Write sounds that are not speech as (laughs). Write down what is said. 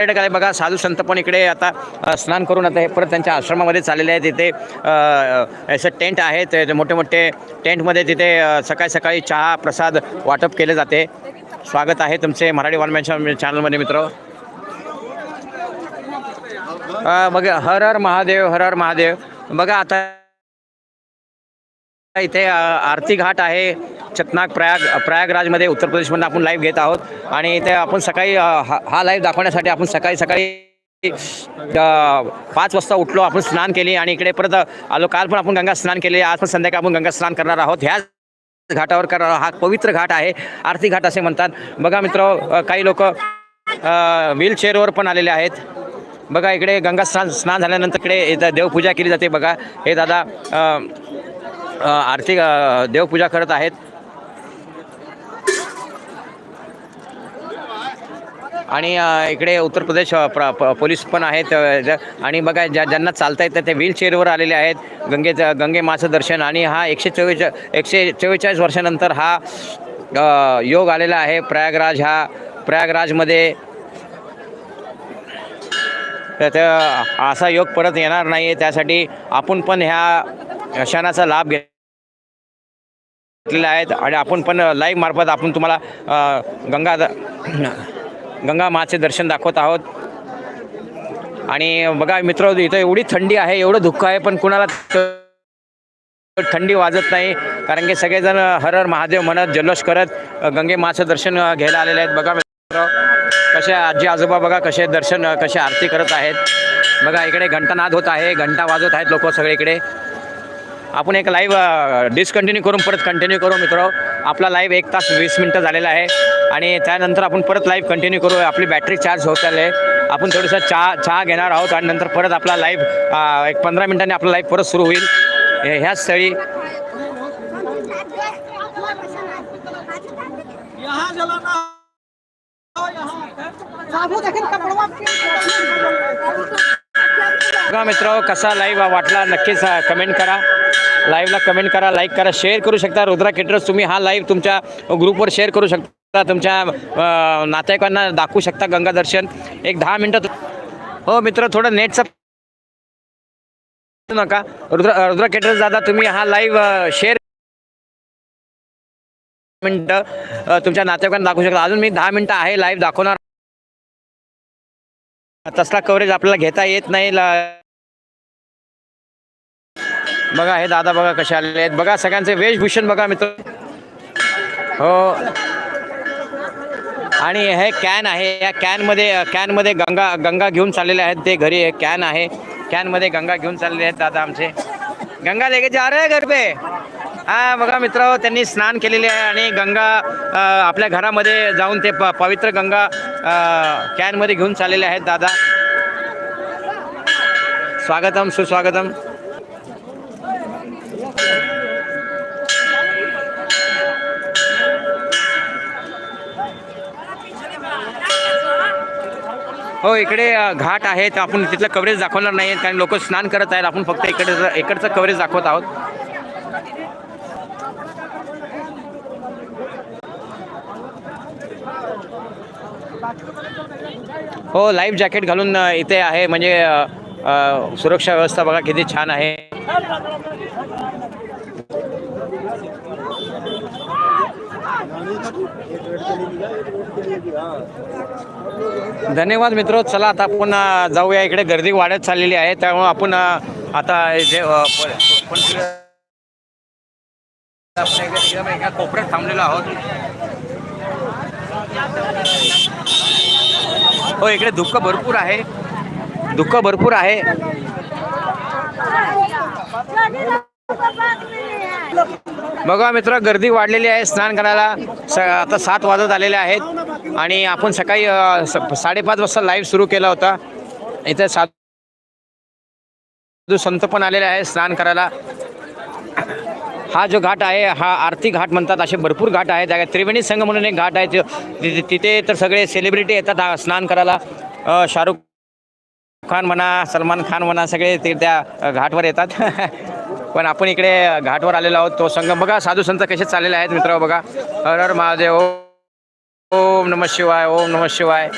पर्यटक आहे बघा साधू संत पण इकडे आता स्नान करून आता हे परत त्यांच्या आश्रमामध्ये चाललेले आहेत. तिथे असं टेंट आहे ते मोठे मोठे टेंटमध्ये तिथे सकाळी सकाळी चहा प्रसाद वाटप केले जाते. स्वागत आहे तुमचे मराठी वाल्म्यांच्या चॅनलमध्ये मित्र. मग बघा हर हर महादेव हर हर महादेव. बघा आता इथे आरती घाट आहे. चतनाक प्रयाग प्रयागराजमध्ये उत्तर प्रदेशमधून आपण लाईव्ह घेत आहोत. आणि ते आपण सकाळी हा हा लाईव्ह दाखवण्यासाठी आपण सकाळी सकाळी पाच वाजता उठलो आपण स्नान केली आणि इकडे परत आलो. काल पण आपण गंगा स्नान केले आज पण संध्याकाळी आपण गंगा स्नान करणार आहोत. ह्याच घाटावर करणार हा पवित्र घाट आहे. आरती घाट असे म्हणतात. बघा मित्र काही लोक व्हीलचेअरवर पण आलेले आहेत. बघा इकडे गंगा स्नान स्नान झाल्यानंतर इकडे देवपूजा केली जाते बघा. हे दादा आरती देवपूजा करत आहेत. आणि इकडे उत्तर प्रदेश प्र- प- पोलीस पण आहेत आणि बघा ज्या ज्यांना चालता येतं ते व्हीलचेअरवर आलेले आहेत. गंगेचं गंगे माचं दर्शन आणि हा एकशे चव्वेचा एकशे चव्वेचाळीस वर्षानंतर हा योग आलेला आहे. प्रयागराज हा प्रयागराजमध्ये तर असा योग परत येणार नाही आहे त्यासाठी आपण पण ह्या क्षणाचा लाभ घे घेतलेला आहेत आणि आपण पण लाईव्ह मार्फत आपण तुम्हाला गंगा गंगा माचे दर्शन दाखवत आहोत. आणि बघा मित्र इथं एवढी थंडी आहे एवढं दुःख आहे पण कुणाला थंडी वाजत नाही. कारण की सगळेजण हर हर महादेव म्हणत जल्लोष करत गंगे माचं दर्शन घ्यायला आलेले आहेत. बघा मित्र कसे आजी आजोबा बघा कसे दर्शन कसे आरती करत आहेत. बघा इकडे घंटानाद होत आहे घंटा वाजत आहेत लोक सगळे इकडे आपण एक लाईव्ह डिसकंटिन्यू करून परत कंटिन्यू करू मित्र. आपला लाईव्ह एक तास वीस मिनटं झालेला आहे. आणि त्यानंतर आपण परत लाईव्ह कंटिन्यू करू आपली बॅटरी चार्ज होत आली आहे. आपण थोडंसं चहा चहा घेणार आहोत आणि नंतर परत आपला लाईव्ह एक पंधरा मिनिटांनी आपला लाईव्ह परत सुरू होईल. ह्या ह्याच स्थळी मित्र कसा लाईव्ह वाटला नक्कीच कमेंट करा. लाईव्हला कमेंट करा लाईक करा शेअर करू शकता. रुद्रा केटरर्स तुम्ही हा लाईव्ह तुमच्या ग्रुपवर शेअर करू शकता. तुमच्या नातेवाईकांना दाखवू शकता गंगा दर्शन. एक दहा मिनटं हो मित्र थोडं नेटचं नका. रुद्र रुद्रा केटरर्स दादा तुम्ही हा लाईव्ह शेअर मिनटं तुमच्या नातेवाईकांना दाखवू शकता. अजून मी दहा मिनटं आहे लाईव्ह दाखवणार. तसला कव्हरेज आपल्याला घेता येत नाही. ला- बघा हे दादा बघा कसे आलेले आहेत. बघा सगळ्यांचे वेशभूषण बघा मित्र. हो. आणि हे कॅन आहे. या कॅनमध्ये कॅनमध्ये गंगा गंगा घेऊन चाललेले आहेत ते घरी. कॅन आहे. कॅनमध्ये गंगा घेऊन चाललेले आहेत दादा आमचे. गंगा लेके जा रहे घर पे. हा बघा मित्र त्यांनी स्नान केलेले आहे आणि गंगा आपल्या घरामध्ये जाऊन ते प पवित्र गंगा कॅनमध्ये घेऊन चाललेले आहेत दादा. स्वागतम सुस्वागतम. हो इकडे घाट आहे तर आपण तिथलं कव्हरेज दाखवणार नाही कारण लोक स्नान करत आहेत. आपण फक्त इकडे इकडचं कव्हरेज दाखवत आहोत. हो लाईफ जॅकेट घालून इथे आहे. म्हणजे सुरक्षा व्यवस्था बघा किती छान आहे. धन्यवाद मित्र चला आता आपण जाऊया इकडे. गर्दी वाढत चाललेली आहे त्यामुळे आपण आता जे आपण एका कोपऱ्यात थांबलेलो आहोत. हो इकडे दुःख भरपूर आहे. दुःख भरपूर आहे. बघा मित्र गर्दी वाढलेली आहे स्नान करायला स आता सात वाजत आलेले आहेत आणि आपण सकाळी साडेपाच वाजता लाईव्ह सुरू केला होता. इथे साधू संत पण आलेले आहे स्नान करायला. हा जो घाट आहे हा आरती घाट म्हणतात असे भरपूर घाट आहेत. त्या त्रिवेणी संघ म्हणून एक घाट आहे. तिथे तिथे तर सगळे सेलिब्रिटी येतात स्नान करायला. शाहरुख खान म्हणा सलमान खान म्हणा सगळे ते त्या घाटवर येतात. (laughs) पण आपण इकडे घाटवर आलेलो आहोत. तो संगम बघा साधू संत कसे चाललेले आहेत मित्र बघा. हर हर महादेव. ओम नम शिवाय ओम नम शिवाय.